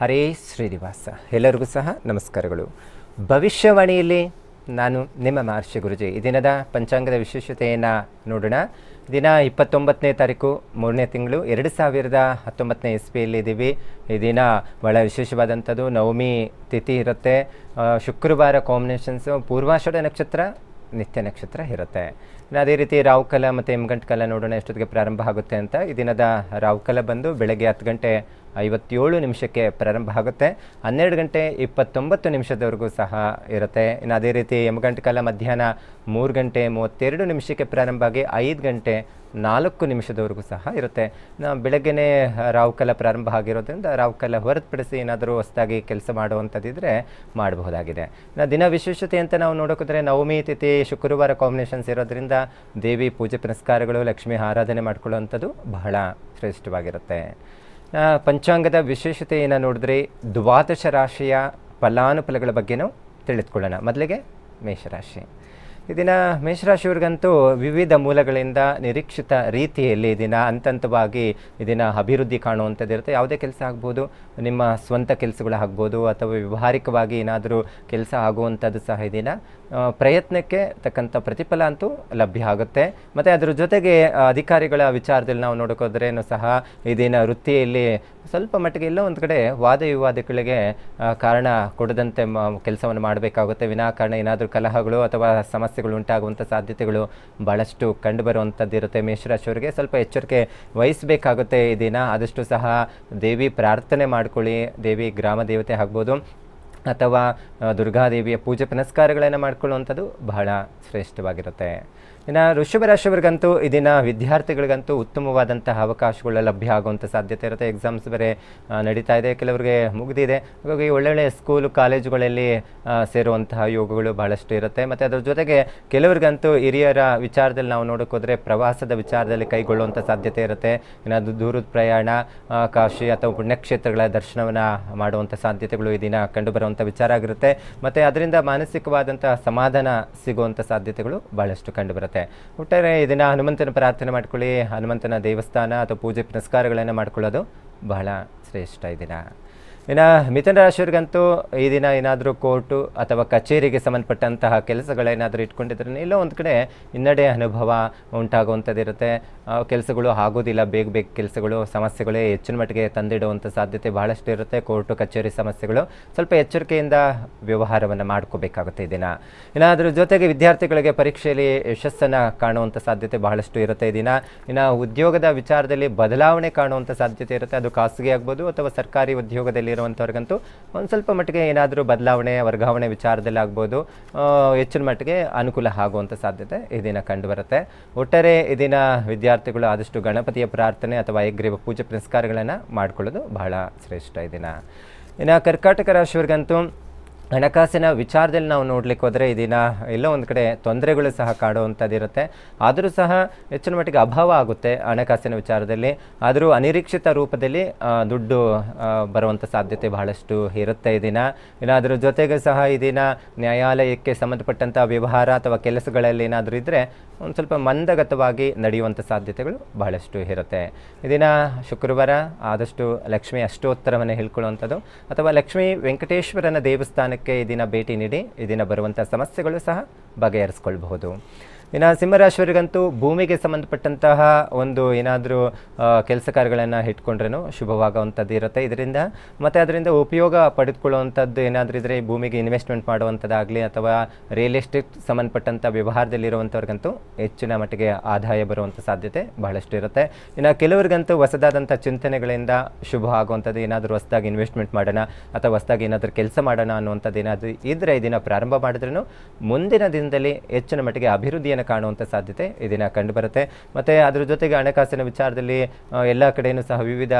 ಹರೇ ಶ್ರೀನಿವಾಸ. ಎಲ್ಲರಿಗೂ ಸಹ ನಮಸ್ಕಾರಗಳು. ಭವಿಷ್ಯವಾಣಿಯಲ್ಲಿ ನಾನು ನಿಮ್ಮ ಮಹರ್ಷಿ ಗುರುಜಿ. ಈ ದಿನದ ಪಂಚಾಂಗದ ವಿಶೇಷತೆಯನ್ನು ನೋಡೋಣ. ದಿನ ಇಪ್ಪತ್ತೊಂಬತ್ತನೇ ತಾರೀಕು, ಮೂರನೇ ತಿಂಗಳು, ಎರಡು ಸಾವಿರದ ಹತ್ತೊಂಬತ್ತನೇ ಇಸ್ವಿಯಲ್ಲಿ ಇದ್ದೀವಿ. ಈ ದಿನ ಭಾಳ ವಿಶೇಷವಾದಂಥದ್ದು. ನವಮಿ ತಿಥಿ ಇರುತ್ತೆ. ಶುಕ್ರವಾರ ಕಾಂಬಿನೇಷನ್ಸು ಪೂರ್ವಾಷಾಢ ನಕ್ಷತ್ರ, ನಿತ್ಯ ನಕ್ಷತ್ರ ಇರುತ್ತೆ. ಅದೇ ರೀತಿ ರಾಹುಕಾಲ ಮತ್ತು ಎಮ್ಗಂಟ್ ಕಾಲ ನೋಡೋಣ ಎಷ್ಟೊತ್ತಿಗೆ ಪ್ರಾರಂಭ ಆಗುತ್ತೆ ಅಂತ. ಈ ದಿನದ ರಾಹುಕಾಲ ಬಂದು ಬೆಳಗ್ಗೆ ಹತ್ತು ಗಂಟೆ ಐವತ್ತೇಳು ನಿಮಿಷಕ್ಕೆ ಪ್ರಾರಂಭ ಆಗುತ್ತೆ. ಹನ್ನೆರಡು ಗಂಟೆ ಇಪ್ಪತ್ತೊಂಬತ್ತು ನಿಮಿಷದವರೆಗೂ ಸಹ ಇರುತ್ತೆ. ಇನ್ನು ಅದೇ ರೀತಿ ಎಮ್ಗಂಟ್ ಕಾಲ ಮಧ್ಯಾಹ್ನ ಮೂರು ಗಂಟೆ ಮೂವತ್ತೆರಡು ನಿಮಿಷಕ್ಕೆ ಪ್ರಾರಂಭ ಆಗಿ ಐದು ಗಂಟೆ ನಾಲ್ಕು ನಿಮಿಷದವರೆಗೂ ಸಹ ಇರುತ್ತೆ. ಬೆಳಗ್ಗೆನೇ ರಾಹುಕಾಲ ಪ್ರಾರಂಭ ಆಗಿರೋದ್ರಿಂದ ರಾಹುಕಾಲ ಹೊರತುಪಡಿಸಿ ಏನಾದರೂ ಹೊಸದಾಗಿ ಕೆಲಸ ಮಾಡುವಂಥದ್ದಿದ್ರೆ ಮಾಡಬಹುದಾಗಿದೆ. ದಿನ ವಿಶೇಷತೆ ಅಂತ ನಾವು ನೋಡೋಕ್ಕೋದ್ರೆ ನವಮಿ ತಿಥಿ ಶುಕ್ರವಾರ ಕಾಂಬಿನೇಷನ್ಸ್ ಇರೋದ್ರಿಂದ ದೇವಿ ಪೂಜೆ ಪುನಸ್ಕಾರಗಳು, ಲಕ್ಷ್ಮಿ ಆರಾಧನೆ ಮಾಡಿಕೊಳ್ಳುವಂಥದ್ದು ಬಹಳ ಶ್ರೇಷ್ಠವಾಗಿರುತ್ತೆ. ಪಂಚಾಂಗದ ವಿಶೇಷತೆಯನ್ನು ನೋಡಿದ್ರೆ ದ್ವಾದಶ ರಾಶಿಯ ಫಲಾನುಫಲಗಳ ಬಗ್ಗೆನೂ ತಿಳಿದುಕೊಳ್ಳೋಣ. ಮೊದಲಿಗೆ ಮೇಷರಾಶಿ. ಈ ದಿನ ಮೇಷರಾಶಿಯವ್ರಿಗಂತೂ ವಿವಿಧ ಮೂಲಗಳಿಂದ ನಿರೀಕ್ಷಿತ ರೀತಿಯಲ್ಲಿ ದಿನ ಹಂತ ಹಂತವಾಗಿ ಈ ದಿನ ಅಭಿವೃದ್ಧಿ ಕಾಣುವಂಥದ್ದು ಇರುತ್ತೆ. ಯಾವುದೇ ಕೆಲಸ ಆಗ್ಬೋದು ನಿಮ್ಮ ಸ್ವಂತ ಕೆಲಸಗಳು ಆಗ್ಬೋದು ಅಥವಾ ವ್ಯವಹಾರಿಕವಾಗಿ ಏನಾದರೂ ಕೆಲಸ ಆಗುವಂಥದ್ದು ಸಹ ಈ ದಿನ ಆ, ಪ್ರಯತ್ನಕ್ಕೆ ತಕ್ಕಂಥ ಪ್ರತಿಫಲ ಅಂತೂ ಲಭ್ಯ ಆಗುತ್ತೆ. ಮತ್ತು ಅದರ ಜೊತೆಗೆ ಅಧಿಕಾರಿಗಳ ವಿಚಾರದಲ್ಲಿ ನಾವು ನೋಡೋಕೋದ್ರೇನು ಸಹ ಇದೇನ ವೃತ್ತಿಯಲ್ಲಿ ಸ್ವಲ್ಪ ಮಟ್ಟಿಗೆ ಎಲ್ಲೋ ಒಂದು ಕಡೆ ವಾದ ವಿವಾದಗಳಿಗೆ ಕಾರಣ ಕೊಡದಂತೆ ಕೆಲಸವನ್ನು ಮಾಡಬೇಕಾಗುತ್ತೆ. ವಿನಾಕಾರಣ ಏನಾದರೂ ಕಲಹಗಳು ಅಥವಾ ಸಮಸ್ಯೆಗಳು ಉಂಟಾಗುವಂಥ ಸಾಧ್ಯತೆಗಳು ಭಾಳಷ್ಟು ಕಂಡುಬರುವಂಥದ್ದು ಇರುತ್ತೆ. ಮೇಷರಾಶಿಯವರಿಗೆ ಸ್ವಲ್ಪ ಎಚ್ಚರಿಕೆ ವಹಿಸಬೇಕಾಗುತ್ತೆ ಈ ದಿನ. ಆದಷ್ಟು ಸಹ ದೇವಿ ಪ್ರಾರ್ಥನೆ ಮಾಡ್ಕೊಳ್ಳಿ. ದೇವಿ ಗ್ರಾಮ ದೇವತೆ ಆಗ್ಬೋದು. ಅಥವಾ ದುರ್ಗಾದೇವಿಯ ಪೂಜೆ ಪುನಸ್ಕಾರಗಳನ್ನು ಮಾಡ್ಕೊಳ್ಳುವಂಥದ್ದು ಬಹಳ ಶ್ರೇಷ್ಠವಾಗಿರುತ್ತೆ. ಇನ್ನು ವೃಷಭ ರಾಶಿಯವರಿಗಂತೂ ಈ ದಿನ ವಿದ್ಯಾರ್ಥಿಗಳಿಗಂತೂ ಉತ್ತಮವಾದಂತಹ ಅವಕಾಶಗಳು ಲಭ್ಯ ಆಗುವಂಥ ಸಾಧ್ಯತೆ ಇರುತ್ತೆ. ಎಕ್ಸಾಮ್ಸ್ ಬೇರೆ ನಡೀತಾ ಇದೆ. ಕೆಲವರಿಗೆ ಮುಗಿದಿದೆ. ಹಾಗಾಗಿ ಒಳ್ಳೊಳ್ಳೆ ಸ್ಕೂಲು ಕಾಲೇಜುಗಳಲ್ಲಿ ಸೇರುವಂತಹ ಯೋಗಗಳು ಬಹಳಷ್ಟು ಇರುತ್ತೆ. ಮತ್ತು ಅದರ ಜೊತೆಗೆ ಕೆಲವರಿಗಂತೂ ಹಿರಿಯರ ವಿಚಾರದಲ್ಲಿ ನಾವು ನೋಡೋಕ್ಕೋದ್ರೆ ಪ್ರವಾಸದ ವಿಚಾರದಲ್ಲಿ ಕೈಗೊಳ್ಳುವಂಥ ಸಾಧ್ಯತೆ ಇರುತ್ತೆ. ಏನಾದರೂ ದೂರದ ಪ್ರಯಾಣ ಕಾಶಿ ಅಥವಾ ಪುಣ್ಯಕ್ಷೇತ್ರಗಳ ದರ್ಶನವನ್ನು ಮಾಡುವಂಥ ಸಾಧ್ಯತೆಗಳು ಈ ದಿನ ಕಂಡುಬರುವಂಥ ವಿಚಾರ ಆಗಿರುತ್ತೆ. ಮತ್ತು ಅದರಿಂದ ಮಾನಸಿಕವಾದಂಥ ಸಮಾಧಾನ ಸಿಗುವಂಥ ಸಾಧ್ಯತೆಗಳು ಬಹಳಷ್ಟು ಕಂಡುಬರುತ್ತೆ. ಒಟ್ಟಾರೆ ಇದನ್ನು ಹನುಮಂತನ ಪ್ರಾರ್ಥನೆ ಮಾಡ್ಕೊಳ್ಳಿ. ಹನುಮಂತನ ದೇವಸ್ಥಾನ ಅಥವಾ ಪೂಜೆ ಪುನಸ್ಕಾರಗಳನ್ನು ಮಾಡ್ಕೊಳ್ಳೋದು ಬಹಳ ಶ್ರೇಷ್ಠ ಈ ದಿನ. ಇನ್ನು ಮಿಥುನ ರಾಶಿಯವರಿಗಂತೂ ಈ ದಿನ ಏನಾದರೂ ಕೋರ್ಟು ಅಥವಾ ಕಚೇರಿಗೆ ಸಂಬಂಧಪಟ್ಟಂತಹ ಕೆಲಸಗಳೇನಾದರೂ ಇಟ್ಕೊಂಡಿದ್ರೆ ಎಲ್ಲೋ ಒಂದು ಕಡೆ ಹಿನ್ನಡೆ ಅನುಭವ ಉಂಟಾಗುವಂಥದ್ದಿರುತ್ತೆ. ಕೆಲಸಗಳು ಆಗೋದಿಲ್ಲ. ಬೇಗ ಬೇಗ ಕೆಲಸಗಳು, ಸಮಸ್ಯೆಗಳೇ ಹೆಚ್ಚಿನ ಮಟ್ಟಿಗೆ ತಂದಿಡುವಂಥ ಸಾಧ್ಯತೆ ಬಹಳಷ್ಟು ಇರುತ್ತೆ. ಕೋರ್ಟು, ಕಚೇರಿ ಸಮಸ್ಯೆಗಳು ಸ್ವಲ್ಪ ಎಚ್ಚರಿಕೆಯಿಂದ ವ್ಯವಹಾರವನ್ನು ಮಾಡ್ಕೋಬೇಕಾಗುತ್ತೆ ಈ ದಿನ. ಇನ್ನು ಅದ್ರ ಜೊತೆಗೆ ವಿದ್ಯಾರ್ಥಿಗಳಿಗೆ ಪರೀಕ್ಷೆಯಲ್ಲಿ ಯಶಸ್ಸನ್ನು ಕಾಣುವಂಥ ಸಾಧ್ಯತೆ ಬಹಳಷ್ಟು ಇರುತ್ತೆ ಈ ದಿನ. ಇನ್ನು ಉದ್ಯೋಗದ ವಿಚಾರದಲ್ಲಿ ಬದಲಾವಣೆ ಕಾಣುವಂಥ ಸಾಧ್ಯತೆ ಇರುತ್ತೆ. ಅದು ಖಾಸಗಿ ಆಗ್ಬೋದು ಅಥವಾ ಸರ್ಕಾರಿ ಉದ್ಯೋಗದಲ್ಲಿ ಇರುವಂಥವ್ರಿಗಂತೂ ಒಂದು ಸ್ವಲ್ಪ ಮಟ್ಟಿಗೆ ಏನಾದರೂ ಬದಲಾವಣೆ, ವರ್ಗಾವಣೆ ವಿಚಾರದಲ್ಲಿ ಆಗ್ಬೋದು ಹೆಚ್ಚಿನ ಮಟ್ಟಿಗೆ ಅನುಕೂಲ ಆಗುವಂಥ ಸಾಧ್ಯತೆ ಈ ದಿನ ಕಂಡುಬರುತ್ತೆ. ಒಟ್ಟಾರೆ ಈ ದಿನ ವಿದ್ಯಾರ್ಥಿಗಳು ಆದಷ್ಟು ಗಣಪತಿಯ ಪ್ರಾರ್ಥನೆ ಅಥವಾ ಯಗ್ರೀವ ಪೂಜೆ ಪುರಸ್ಕಾರಗಳನ್ನು ಮಾಡ್ಕೊಳ್ಳೋದು ಬಹಳ ಶ್ರೇಷ್ಠ ಈ ದಿನ. ಇನ್ನು ಕರ್ಕಾಟಕ ರಾಶಿಯವರಿಗಂತೂ ಹಣಕಾಸಿನ ವಿಚಾರದಲ್ಲಿ ನಾವು ನೋಡ್ಲಿಕ್ಕೆ ಹೋದರೆ ಇದನ್ನ ದಿನ ಎಲ್ಲೋ ಒಂದು ಕಡೆ ತೊಂದರೆಗಳು ಸಹ ಕಾಡುವಂಥದ್ದು ಇರುತ್ತೆ ಆದರೂ ಸಹ ಹೆಚ್ಚಿನ ಮಟ್ಟಿಗೆ ಅಭಾವ ಆಗುತ್ತೆ ಹಣಕಾಸಿನ ವಿಚಾರದಲ್ಲಿ. ಆದರೂ ಅನಿರೀಕ್ಷಿತ ರೂಪದಲ್ಲಿ ದುಡ್ಡು ಬರುವಂಥ ಸಾಧ್ಯತೆ ಬಹಳಷ್ಟು ಇರುತ್ತೆ ಈ ದಿನ. ಇನ್ನು ಅದರ ಜೊತೆಗೆ ಸಹ ಈ ದಿನ ನ್ಯಾಯಾಲಯಕ್ಕೆ ಸಂಬಂಧಪಟ್ಟಂಥ ವ್ಯವಹಾರ ಅಥವಾ ಕೆಲಸಗಳಲ್ಲಿ ಏನಾದರೂ ಇದ್ದರೆ ಒಂದು ಸ್ವಲ್ಪ ಮಂದಗತವಾಗಿ ನಡೆಯುವಂಥ ಸಾಧ್ಯತೆಗಳು ಬಹಳಷ್ಟು ಇರುತ್ತೆ. ಈ ದಿನ ಶುಕ್ರವಾರ ಆದಷ್ಟು ಲಕ್ಷ್ಮಿ ಅಷ್ಟೋತ್ತರವನ್ನು ಹೇಳ್ಕೊಳ್ಳುವಂಥದ್ದು. ಅಥವಾ ಲಕ್ಷ್ಮೀ ವೆಂಕಟೇಶ್ವರನ ದೇವಸ್ಥಾನಕ್ಕೆ ಈ ದಿನ ಭೇಟಿ ನೀಡಿ ಈ ದಿನ ಬರುವಂಥ ಸಮಸ್ಯೆಗಳು ಸಹ ಬಗೆಹರಿಸ್ಕೊಳ್ಬಹುದು. ಇನ್ನು ಸಿಂಹರಾಶಿಯವರಿಗಂತೂ ಭೂಮಿಗೆ ಸಂಬಂಧಪಟ್ಟಂತಹ ಒಂದು ಏನಾದರೂ ಕೆಲಸ ಕಾರ್ಯಗಳನ್ನು ಇಟ್ಕೊಂಡ್ರೂ ಶುಭವಾಗುವಂಥದ್ದು ಇರುತ್ತೆ. ಇದರಿಂದ ಮತ್ತು ಅದರಿಂದ ಉಪಯೋಗ ಪಡೆದುಕೊಳ್ಳುವಂಥದ್ದು ಏನಾದರೂ ಇದ್ದರೆ ಭೂಮಿಗೆ ಇನ್ವೆಸ್ಟ್ಮೆಂಟ್ ಮಾಡುವಂಥದ್ದಾಗಲಿ ಅಥವಾ ರಿಯಲ್ ಎಸ್ಟೇಟ್ ಸಂಬಂಧಪಟ್ಟಂಥ ವ್ಯವಹಾರದಲ್ಲಿರುವಂಥವ್ರಿಗಂತೂ ಹೆಚ್ಚಿನ ಮಟ್ಟಿಗೆ ಆದಾಯ ಬರುವಂಥ ಸಾಧ್ಯತೆ ಬಹಳಷ್ಟು ಇರುತ್ತೆ. ಇನ್ನು ಕೆಲವರಿಗಂತೂ ಹೊಸದಾದಂಥ ಚಿಂತನೆಗಳಿಂದ ಶುಭ ಆಗುವಂಥದ್ದು ಏನಾದರೂ ಹೊಸದಾಗಿ ಇನ್ವೆಸ್ಟ್ಮೆಂಟ್ ಮಾಡೋಣ ಅಥವಾ ಹೊಸದಾಗಿ ಏನಾದರೂ ಕೆಲಸ ಮಾಡೋಣ ಅನ್ನುವಂಥದ್ದು ಏನಾದರೂ ಇದ್ದರೆ ಇದನ್ನು ದಿನ ಪ್ರಾರಂಭ ಮಾಡಿದ್ರೂ ಮುಂದಿನ ದಿನದಲ್ಲಿ ಹೆಚ್ಚಿನ ಮಟ್ಟಿಗೆ ಅಭಿವೃದ್ಧಿಯನ್ನು ಕಾಣುವಂಥ ಸಾಧ್ಯತೆ ಈ ದಿನ ಕಂಡುಬರುತ್ತೆ. ಮತ್ತು ಅದ್ರ ಜೊತೆಗೆ ಹಣಕಾಸಿನ ವಿಚಾರದಲ್ಲಿ ಎಲ್ಲ ಕಡೆಯೂ ಸಹ ವಿವಿಧ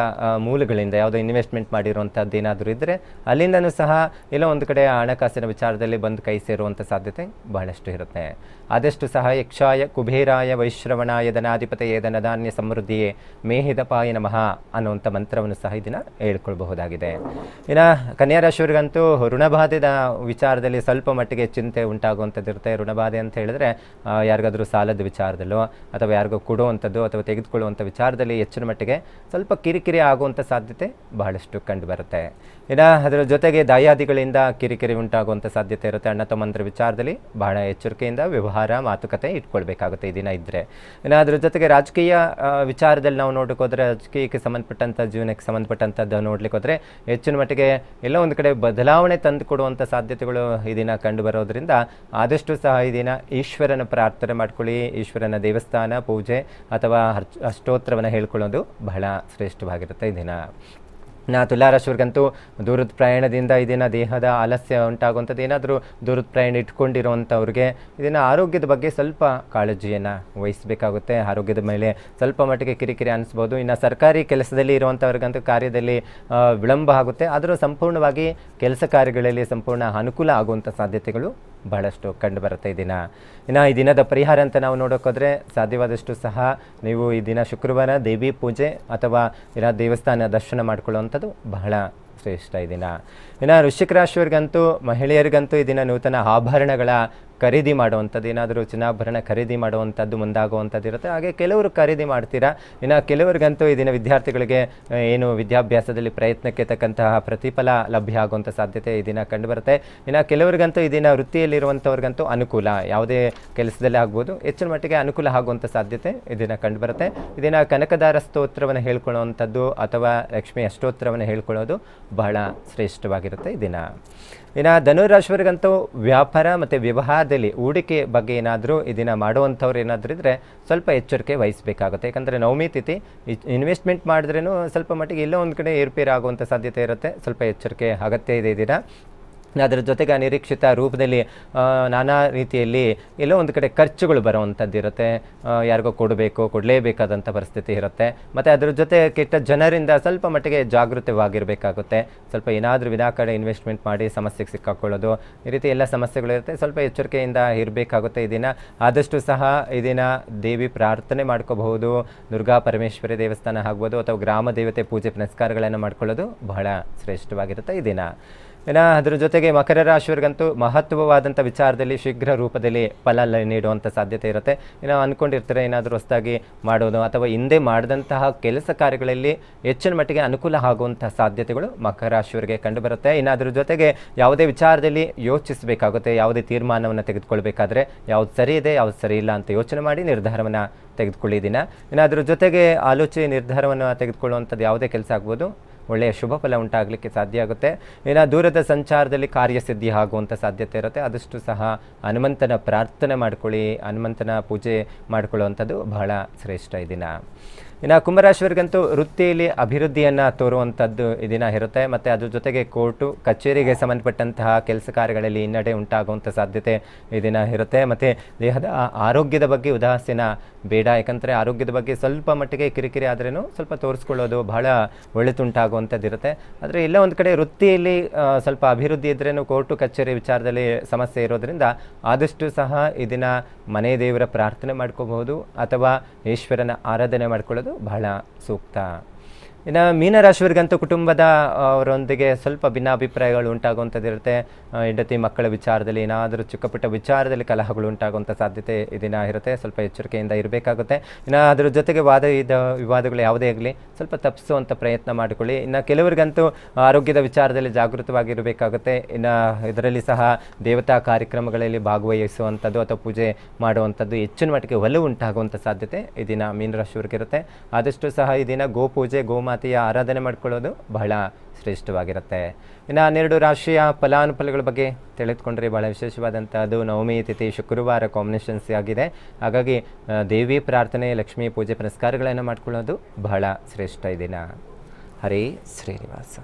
ಮೂಲಗಳಿಂದ ಯಾವುದೋ ಇನ್ವೆಸ್ಟ್ಮೆಂಟ್ ಮಾಡಿರುವಂಥದ್ದು ಏನಾದರೂ ಇದ್ದರೆ ಅಲ್ಲಿಂದನೂ ಸಹ ಎಲ್ಲೋ ಒಂದು ಕಡೆ ಹಣಕಾಸಿನ ವಿಚಾರದಲ್ಲಿ ಬಂದು ಕೈ ಸೇರುವಂಥ ಸಾಧ್ಯತೆ ಬಹಳಷ್ಟು ಇರುತ್ತೆ. ಆದಷ್ಟು ಸಹ ಯಕ್ಷಾಯ ಕುಬೇರಾಯ ವೈಶ್ರವಣಾಯ ಧನಾಧಿಪತಯೇ ಧನಧಾನ್ಯ ಸಮೃದ್ಧಿಯೇ ಮೇಹಿದಪಾಯ ನಮಃ ಅನ್ನುವಂಥ ಮಂತ್ರವನ್ನು ಸಹ ಇದನ್ನು ಹೇಳ್ಕೊಳ್ಬಹುದಾಗಿದೆ. ಇನ್ನು ಕನ್ಯಾ ರಾಶಿಯವರಿಗಂತೂ ಋಣಬಾಧೆದ ವಿಚಾರದಲ್ಲಿ ಸ್ವಲ್ಪ ಮಟ್ಟಿಗೆ ಚಿಂತೆ ಉಂಟಾಗುವಂಥದ್ದು ಇರುತ್ತೆ. ಋಣಬಾಧೆ ಅಂತ ಹೇಳಿದ್ರೆ ಯಾರಿಗಾದರೂ ಸಾಲದ ವಿಚಾರದಲ್ಲೋ ಅಥವಾ ಯಾರಿಗೋ ಕೊಡುವಂಥದ್ದು ಅಥವಾ ತೆಗೆದುಕೊಳ್ಳುವಂಥ ವಿಚಾರದಲ್ಲಿ ಹೆಚ್ಚಿನ ಮಟ್ಟಿಗೆ ಸ್ವಲ್ಪ ಕಿರಿಕಿರಿ ಆಗುವಂಥ ಸಾಧ್ಯತೆ ಬಹಳಷ್ಟು ಕಂಡು ಬರುತ್ತೆ ಇನ್ನು ಅದರ ಜೊತೆಗೆ ದಾಯಾದಿಗಳಿಂದ ಕಿರಿಕಿರಿ ಉಂಟಾಗುವಂಥ ಸಾಧ್ಯತೆ ಇರುತ್ತೆ. ಅಣ್ಣ ತಮ್ಮಂದ್ರ ವಿಚಾರದಲ್ಲಿ ಬಹಳ ಎಚ್ಚರಿಕೆಯಿಂದ, ವ್ಯವಹಾರ ಮಾತುಕತೆ ಇಟ್ಕೊಳ್ಬೇಕಾಗುತ್ತೆ ಈ ದಿನ ಇದ್ದರೆ ಇನ್ನು ಅದ್ರ ಜೊತೆಗೆ ರಾಜಕೀಯ ವಿಚಾರದಲ್ಲಿ ನಾವು ನೋಡಕ್ಕೆ ಹೋದರೆ ರಾಜಕೀಯಕ್ಕೆ ಸಂಬಂಧಪಟ್ಟಂಥ, ಜೀವನಕ್ಕೆ ಸಂಬಂಧಪಟ್ಟಂಥದ್ದು ನೋಡ್ಲಿಕ್ಕೆ ಹೋದರೆ ಹೆಚ್ಚಿನ ಮಟ್ಟಿಗೆ ಎಲ್ಲ ಒಂದು ಕಡೆ ಬದಲಾವಣೆ ತಂದು ಕೊಡುವಂಥ ಸಾಧ್ಯತೆಗಳು ಈ ದಿನ ಕಂಡು ಬರೋದ್ರಿಂದ ಆದಷ್ಟು ಸಹ ಈ ದಿನ ಈಶ್ವರನ ಪ್ರಾರ್ಥನೆ ಮಾಡ್ಕೊಳ್ಳಿ. ಈಶ್ವರನ ದೇವಸ್ಥಾನ, ಪೂಜೆ ಅಥವಾ ಅಷ್ಟೋತ್ರವನ್ನು ಹೇಳ್ಕೊಳ್ಳೋದು ಬಹಳ ಶ್ರೇಷ್ಠವಾಗಿರುತ್ತೆ ಈ ದಿನ. ನಾ ತುಲಾರಾಶಿಯವ್ರಿಗಂತೂ ದೂರದ ಪ್ರಯಾಣದಿಂದ ಇದನ್ನು ದೇಹದ ಆಲಸ್ಯ ಉಂಟಾಗುವಂಥದ್ದು, ಏನಾದರೂ ದೂರದ ಪ್ರಯಾಣ ಇಟ್ಕೊಂಡಿರುವಂಥವ್ರಿಗೆ ಇದನ್ನು ಆರೋಗ್ಯದ ಬಗ್ಗೆ ಸ್ವಲ್ಪ ಕಾಳಜಿಯನ್ನು ವಹಿಸಬೇಕಾಗುತ್ತೆ. ಆರೋಗ್ಯದ ಮೇಲೆ ಸ್ವಲ್ಪ ಮಟ್ಟಿಗೆ ಕಿರಿಕಿರಿ ಅನಿಸ್ಬೋದು. ಇನ್ನು ಸರ್ಕಾರಿ ಕೆಲಸದಲ್ಲಿ ಇರುವಂಥವ್ರಿಗಂತೂ ಕಾರ್ಯದಲ್ಲಿ ವಿಳಂಬ ಆಗುತ್ತೆ. ಆದರೂ ಸಂಪೂರ್ಣವಾಗಿ ಕೆಲಸ ಕಾರ್ಯಗಳಲ್ಲಿ ಸಂಪೂರ್ಣ ಅನುಕೂಲ ಆಗುವಂಥ ಸಾಧ್ಯತೆಗಳು ಬಹಳಷ್ಟು ಕಂಡು ಬರುತ್ತೆ ಈ ದಿನ. ಇನ್ನು ಈ ದಿನದ ಪರಿಹಾರ ಅಂತ ನಾವು ನೋಡೋಕ್ಕೋದ್ರೆ ಸಾಧ್ಯವಾದಷ್ಟು ಸಹ ನೀವು ಈ ದಿನ ಶುಕ್ರವಾರ ದೇವಿ ಪೂಜೆ ಅಥವಾ ಇನ್ನ ದೇವಸ್ಥಾನ ದರ್ಶನ ಮಾಡ್ಕೊಳ್ಳುವಂಥದ್ದು ಬಹಳ ಶ್ರೇಷ್ಠ ಈ ದಿನ. ಇನ್ನು ವೃಶ್ಚಿಕ ರಾಶಿಯವರಿಗಂತೂ ಮಹಿಳೆಯರಿಗಂತೂ ಈ ದಿನ ನೂತನ ಆಭರಣಗಳ ಖರೀದಿ ಮಾಡುವಂಥದ್ದು, ಏನಾದರೂ ಚಿನ್ನಾಭರಣ ಖರೀದಿ ಮಾಡುವಂಥದ್ದು ಮುಂದಾಗುವಂಥದ್ದು ಇರುತ್ತೆ. ಹಾಗೆ ಕೆಲವರು ಖರೀದಿ ಮಾಡ್ತೀರಾ? ಇನ್ನು ಕೆಲವರಿಗಂತೂ ಇದಿನ ವಿದ್ಯಾರ್ಥಿಗಳಿಗೆ ಏನು ವಿದ್ಯಾಭ್ಯಾಸದಲ್ಲಿ ಪ್ರಯತ್ನಕ್ಕೆ ತಕ್ಕಂತಹ ಪ್ರತಿಫಲ ಲಭ್ಯ ಆಗುವಂಥ ಸಾಧ್ಯತೆ ಈ ದಿನ ಕಂಡುಬರುತ್ತೆ. ಇನ್ನು ಕೆಲವರಿಗಂತೂ ಈ ದಿನ ವೃತ್ತಿಯಲ್ಲಿರುವಂಥವ್ರಿಗಂತೂ ಅನುಕೂಲ, ಯಾವುದೇ ಕೆಲಸದಲ್ಲಿ ಆಗ್ಬೋದು, ಹೆಚ್ಚಿನ ಮಟ್ಟಿಗೆ ಅನುಕೂಲ ಆಗುವಂಥ ಸಾಧ್ಯತೆ ಇದನ್ನು ದಿನ ಕಂಡುಬರುತ್ತೆ. ಇದನ್ನು ದಿನ ಕನಕದಾರ ಸ್ತೋತ್ರವನ್ನು ಹೇಳ್ಕೊಳ್ಳುವಂಥದ್ದು ಅಥವಾ ಲಕ್ಷ್ಮಿ ಅಷ್ಟೋತ್ತರವನ್ನು ಹೇಳ್ಕೊಳ್ಳೋದು ಬಹಳ ಶ್ರೇಷ್ಠವಾಗಿರುತ್ತೆ ಈ ದಿನ. ಇನ್ನು ಧನುರಾಶಿಯವರಿಗಂತೂ ವ್ಯಾಪಾರ ಮತ್ತು ವ್ಯವಹಾರದಲ್ಲಿ ಹೂಡಿಕೆ ಬಗ್ಗೆ ಏನಾದರೂ ಇದನ್ನು ದಿನ ಮಾಡುವಂಥವ್ರು ಏನಾದರೂ ಇದ್ದರೆ ಸ್ವಲ್ಪ ಎಚ್ಚರಿಕೆ ವಹಿಸಬೇಕಾಗುತ್ತೆ. ಯಾಕಂದರೆ ನವಮಿ ತಿಥಿ ಇನ್ವೆಸ್ಟ್ಮೆಂಟ್ ಮಾಡಿದ್ರೂ ಸ್ವಲ್ಪ ಮಟ್ಟಿಗೆ ಎಲ್ಲೋ ಒಂದು ಕಡೆ ಏರ್ಪೇರ್ ಸಾಧ್ಯತೆ ಇರುತ್ತೆ. ಸ್ವಲ್ಪ ಎಚ್ಚರಿಕೆ ಅಗತ್ಯ ಇದೆ ದಿನ. ಅದರ ಜೊತೆಗೆ ಅನಿರೀಕ್ಷಿತ ರೂಪದಲ್ಲಿ ನಾನಾ ರೀತಿಯಲ್ಲಿ ಎಲ್ಲೋ ಒಂದು ಕಡೆ ಖರ್ಚುಗಳು ಬರುವಂಥದ್ದು ಇರುತ್ತೆ. ಆ, ಯಾರಿಗೋ ಕೊಡಬೇಕು ಕೊಡಲೇಬೇಕಾದಂಥ ಪರಿಸ್ಥಿತಿ ಇರುತ್ತೆ. ಮತ್ತು ಅದರ ಜೊತೆ ಕೆಟ್ಟ ಜನರಿಂದ ಸ್ವಲ್ಪ ಮಟ್ಟಿಗೆ ಜಾಗೃತವಾಗಿರಬೇಕಾಗುತ್ತೆ. ಸ್ವಲ್ಪ ಏನಾದರೂ ವಿನಾಕಾರಣ ಇನ್ವೆಸ್ಟ್ಮೆಂಟ್ ಮಾಡಿ ಸಮಸ್ಯೆಗೆ ಸಿಕ್ಕಾಕೊಳ್ಳೋದು ಈ ರೀತಿ ಎಲ್ಲ ಸಮಸ್ಯೆಗಳಿರುತ್ತೆ ಸ್ವಲ್ಪ ಎಚ್ಚರಿಕೆಯಿಂದ ಇರಬೇಕಾಗುತ್ತೆ ಇದನ್ನು ದಿನ. ಆದಷ್ಟು ಸಹ ಇದನ್ನ ದಿನ ದೇವಿ ಪ್ರಾರ್ಥನೆ ಮಾಡ್ಕೋಬಹುದು. ದುರ್ಗಾ ಪರಮೇಶ್ವರಿ ದೇವಸ್ಥಾನ ಆಗ್ಬೋದು ಅಥವಾ ಗ್ರಾಮ ದೇವತೆ ಪೂಜೆ ಪುನಸ್ಕಾರಗಳನ್ನು ಮಾಡ್ಕೊಳ್ಳೋದು ಬಹಳ ಶ್ರೇಷ್ಠವಾಗಿರುತ್ತೆ ಈ ಇನ್ನು ಅದ್ರ ಜೊತೆಗೆ ಮಕರ ರಾಶಿಯವರಿಗಂತೂ ಮಹತ್ವವಾದಂಥ ವಿಚಾರದಲ್ಲಿ ಶೀಘ್ರ ರೂಪದಲ್ಲಿ ಫಲ ನೀಡುವಂಥ ಸಾಧ್ಯತೆ ಇರುತ್ತೆ. ಇನ್ನು ಅಂದ್ಕೊಂಡಿರ್ತಾರೆ ಏನಾದರೂ ಹೊಸದಾಗಿ ಮಾಡೋದು ಅಥವಾ ಹಿಂದೆ ಮಾಡಿದಂತಹ ಕೆಲಸ ಕಾರ್ಯಗಳಲ್ಲಿ ಹೆಚ್ಚಿನ ಮಟ್ಟಿಗೆ ಅನುಕೂಲ ಆಗುವಂಥ ಸಾಧ್ಯತೆಗಳು ಮಕರ ರಾಶಿಯವರಿಗೆ ಕಂಡುಬರುತ್ತೆ. ಇನ್ನು ಅದ್ರ ಜೊತೆಗೆ ಯಾವುದೇ ವಿಚಾರದಲ್ಲಿ ಯೋಚಿಸಬೇಕಾಗುತ್ತೆ, ಯಾವುದೇ ತೀರ್ಮಾನವನ್ನು ತೆಗೆದುಕೊಳ್ಬೇಕಾದ್ರೆ ಯಾವ್ದು ಸರಿ ಇದೆ, ಯಾವ್ದು ಸರಿ ಇಲ್ಲ ಅಂತ ಯೋಚನೆ ಮಾಡಿ ನಿರ್ಧಾರವನ್ನು ತೆಗೆದುಕೊಳ್ಳಿ ದಿನ. ಇನ್ನು ಅದ್ರ ಜೊತೆಗೆ ಆಲೋಚನೆ ನಿರ್ಧಾರವನ್ನು ತೆಗೆದುಕೊಳ್ಳುವಂಥದ್ದು ಯಾವುದೇ ಕೆಲಸ ಆಗ್ಬೋದು. ಒಳ್ಳೆಯ ಶುಭ ಫಲ ಉಂಟಾಗಲಿಕ್ಕೆ ಸಾಧ್ಯ ಆಗುತ್ತೆ. ಇನ್ನು ದೂರದ ಸಂಚಾರದಲ್ಲಿ ಕಾರ್ಯಸಿದ್ಧಿ ಆಗುವಂಥ ಸಾಧ್ಯತೆ ಇರುತ್ತೆ. ಆದಷ್ಟು ಸಹ ಹನುಮಂತನ ಪ್ರಾರ್ಥನೆ ಮಾಡ್ಕೊಳ್ಳಿ, ಹನುಮಂತನ ಪೂಜೆ ಮಾಡ್ಕೊಳ್ಳುವಂಥದ್ದು ಬಹಳ ಶ್ರೇಷ್ಠ ಈ ಇನ್ನು ಕುಂಭರಾಶಿಯವರಿಗಂತೂ ವೃತ್ತಿಯಲ್ಲಿ ಅಭಿವೃದ್ಧಿಯನ್ನು ತೋರುವಂಥದ್ದು ಈ ದಿನ ಇರುತ್ತೆ. ಮತ್ತು ಅದ್ರ ಜೊತೆಗೆ ಕೋರ್ಟು, ಕಚೇರಿಗೆ ಸಂಬಂಧಪಟ್ಟಂತಹ ಕೆಲಸ ಕಾರ್ಯಗಳಲ್ಲಿ ಹಿನ್ನಡೆ ಉಂಟಾಗುವಂಥ ಸಾಧ್ಯತೆ ಈ ಇರುತ್ತೆ. ಮತ್ತು ದೇಹದ ಆರೋಗ್ಯದ ಬಗ್ಗೆ ಉದಾಸೀನ ಬೇಡ. ಯಾಕಂದರೆ ಆರೋಗ್ಯದ ಬಗ್ಗೆ ಸ್ವಲ್ಪ ಮಟ್ಟಿಗೆ ಕಿರಿಕಿರಿ ಆದ್ರೂ ಸ್ವಲ್ಪ ತೋರಿಸ್ಕೊಳ್ಳೋದು ಬಹಳ ಒಳ್ಳೆತುಂಟಾಗುವಂಥದ್ದು ಇರುತ್ತೆ. ಆದರೆ ಇಲ್ಲ, ಒಂದು ಕಡೆ ವೃತ್ತಿಯಲ್ಲಿ ಸ್ವಲ್ಪ ಅಭಿವೃದ್ಧಿ ಇದ್ರೇನು ಕೋರ್ಟು, ಕಚೇರಿ ವಿಚಾರದಲ್ಲಿ ಸಮಸ್ಯೆ ಇರೋದರಿಂದ ಆದಷ್ಟು ಸಹ ಇದನ್ನ ಮನೆ ದೇವರ ಪ್ರಾರ್ಥನೆ ಮಾಡ್ಕೋಬಹುದು. ಅಥವಾ ಈಶ್ವರನ ಆರಾಧನೆ ಮಾಡ್ಕೊಳ್ಳೋದು ಬಹಳ ಸೂಕ್ತ ಇನ್ನು ಮೀನರಾಶಿಯವರಿಗಂತೂ ಕುಟುಂಬದ ಅವರೊಂದಿಗೆ ಸ್ವಲ್ಪ ಭಿನ್ನಾಭಿಪ್ರಾಯಗಳು ಉಂಟಾಗುವಂಥದ್ದಿರುತ್ತೆ ಹೆಂಡತಿ ಮಕ್ಕಳ ವಿಚಾರದಲ್ಲಿ ಏನಾದರೂ ಚಿಕ್ಕಪುಟ್ಟ ವಿಚಾರದಲ್ಲಿ ಕಲಹಗಳು ಉಂಟಾಗುವಂಥ ಸಾಧ್ಯತೆ ದಿನ ಇರುತ್ತೆ. ಸ್ವಲ್ಪ ಎಚ್ಚರಿಕೆಯಿಂದ ಇರಬೇಕಾಗುತ್ತೆ. ಇನ್ನು ಅದರ ಜೊತೆಗೆ ವಾದ ಇದ ವಿವಾದಗಳು ಯಾವುದೇ ಆಗಲಿ, ಸ್ವಲ್ಪ ತಪ್ಪಿಸುವಂಥ ಪ್ರಯತ್ನ ಮಾಡಿಕೊಳ್ಳಿ. ಇನ್ನು ಕೆಲವರಿಗಂತೂ ಆರೋಗ್ಯದ ವಿಚಾರದಲ್ಲಿ ಜಾಗೃತವಾಗಿರಬೇಕಾಗುತ್ತೆ. ಇನ್ನು ಇದರಲ್ಲಿ ಸಹ ದೇವತಾ ಕಾರ್ಯಕ್ರಮಗಳಲ್ಲಿ ಭಾಗವಹಿಸುವಂಥದ್ದು ಅಥವಾ ಪೂಜೆ ಮಾಡುವಂಥದ್ದು ಹೆಚ್ಚಿನ ಮಟ್ಟಿಗೆ ಒಲವು ಉಂಟಾಗುವಂಥ ಸಾಧ್ಯತೆ ಈ ದಿನ ಮೀನರಾಶಿಯವರಿಗಿರುತ್ತೆ. ಆದಷ್ಟು ಸಹ ಈ ದಿನ ಗೋಪೂಜೆ ಗೋಮಾತೆಯ ಆರಾಧನೆ ಮಾಡ್ಕೊಳ್ಳೋದು ಬಹಳ ಶ್ರೇಷ್ಠವಾಗಿರುತ್ತೆ. ಇನ್ನು ಹನ್ನೆರಡು ರಾಶಿಯ ಫಲಾನುಫಲಗಳ ಬಗ್ಗೆ ತಿಳಿದುಕೊಂಡ್ರೆ ಬಹಳ ವಿಶೇಷವಾದಂಥದ್ದು ನವಮಿ ತಿಥಿ ಶುಕ್ರವಾರ ಕಾಂಬಿನೇಷನ್ಸ್ ಆಗಿದೆ. ಹಾಗಾಗಿ ದೇವಿ ಪ್ರಾರ್ಥನೆ, ಲಕ್ಷ್ಮೀ ಪೂಜೆ ಪುನಸ್ಕಾರಗಳನ್ನು ಮಾಡ್ಕೊಳ್ಳೋದು ಬಹಳ ಶ್ರೇಷ್ಠ ದಿನ. ಹರೇ ಶ್ರೀನಿವಾಸ.